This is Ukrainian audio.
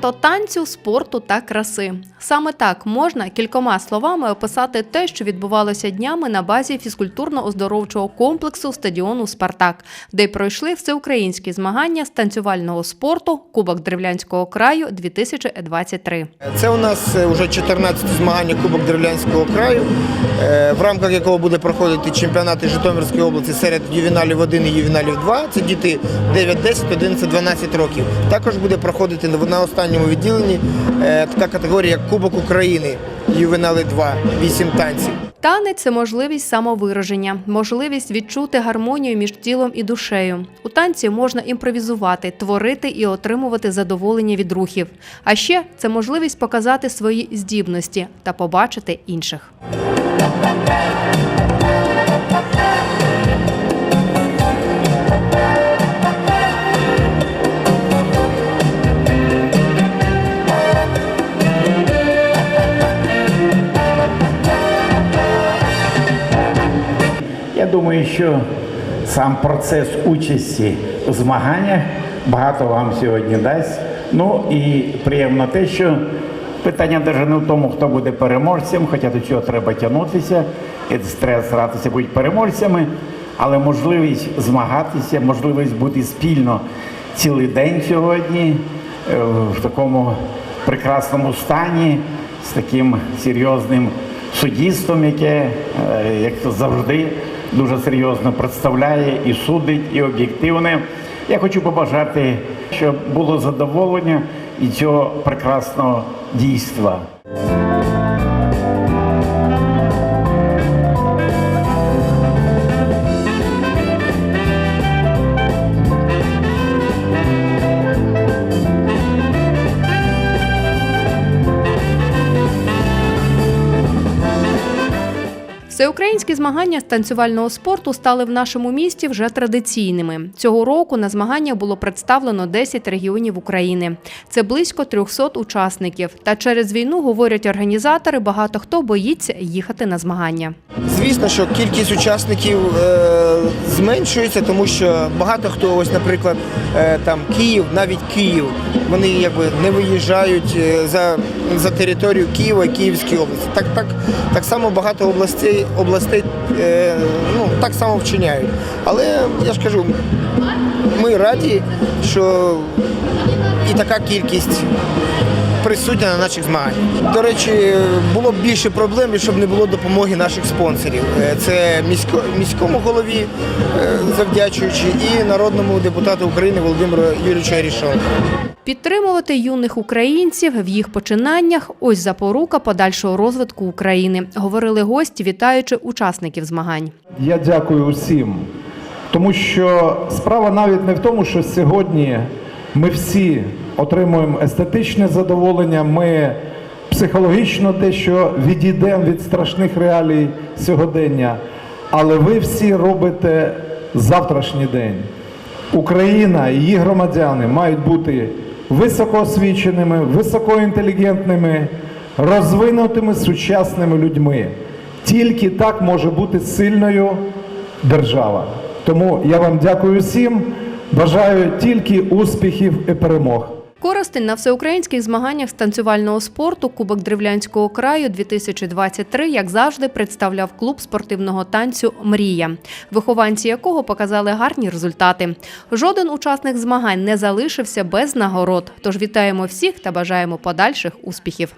Свято танцю, спорту та краси. Саме так можна кількома словами описати те, що відбувалося днями на базі фізкультурно-оздоровчого комплексу стадіону Спартак, де пройшли всеукраїнські змагання з танцювального спорту Кубок Древлянського краю 2023. Це у нас е, вже 14 змагання Кубок Древлянського краю, е, в рамках якого буде проходити чемпіонати Житомирської області серед ювеналів 1 і ювеналів 2. Це діти 9, 10, 11, 12 років. Також буде проходити на останньому відділенні е, така категорія як Кубок України, ювенали 2, 8 танців. Танець це можливість самовираження, можливість відчути гармонію між тілом і душею. У танці можна імпровізувати, творити і отримувати задоволення від рухів. А ще це можливість показати свої здібності та побачити інших. Думаю, що сам процес участі у змаганнях багато вам сьогодні дасть. Ну і приємно те, що питання навіть не в тому, хто буде переможцем, хоча до цього треба тягнутися, і треба старатися бути переможцями, але можливість змагатися, можливість бути спільно цілий день сьогодні е, в такому прекрасному стані, з таким серйозним суддівством, яке, е, як то завжди, дуже серйозно представляє і судить, і об'єктивне. Я хочу побажати, щоб було задоволення і цього прекрасного дійства. Всеукраїнські змагання з танцювального спорту стали в нашому місті вже традиційними. Цього року на змаганнях було представлено 10 регіонів України. Це близько 300 учасників. Та через війну, говорять організатори, багато хто боїться їхати на змагання. Звісно, що кількість учасників е, зменшується, тому що багато хто, ось, наприклад, е, там Київ, навіть Київ, вони якби не виїжджають е, за, за територію Києва Київської області. Так, так, так само багато областей, областей ну, так само вчиняють. Але я ж кажу, ми раді, що і така кількість присутня на наших змаганнях. До речі, було б більше проблем, щоб не було допомоги наших спонсорів. Е, Це місько, міському голові, е, завдячуючи, і народному депутату України Володимиру Юрійовичу Арішону. Підтримувати юних українців в їх починаннях ось запорука подальшого розвитку України, говорили гості, вітаючи учасників змагань. Я дякую усім, тому що справа навіть не в тому, що сьогодні ми всі отримуємо естетичне задоволення, ми психологічно дещо відійдемо від страшних реалій сьогодення, але ви всі робите завтрашній день. Україна і її громадяни мають бути високоосвіченими, високоінтелігентними, розвинутими сучасними людьми. Тільки так може бути сильною держава. Тому я вам дякую всім. Бажаю тільки успіхів і перемог. Коростень на всеукраїнських змаганнях з танцювального спорту Кубок Древлянського краю 2023, як завжди, представляв клуб спортивного танцю Мрія, вихованці якого показали гарні результати. Жоден учасник змагань не залишився без нагород. Тож вітаємо всіх та бажаємо подальших успіхів.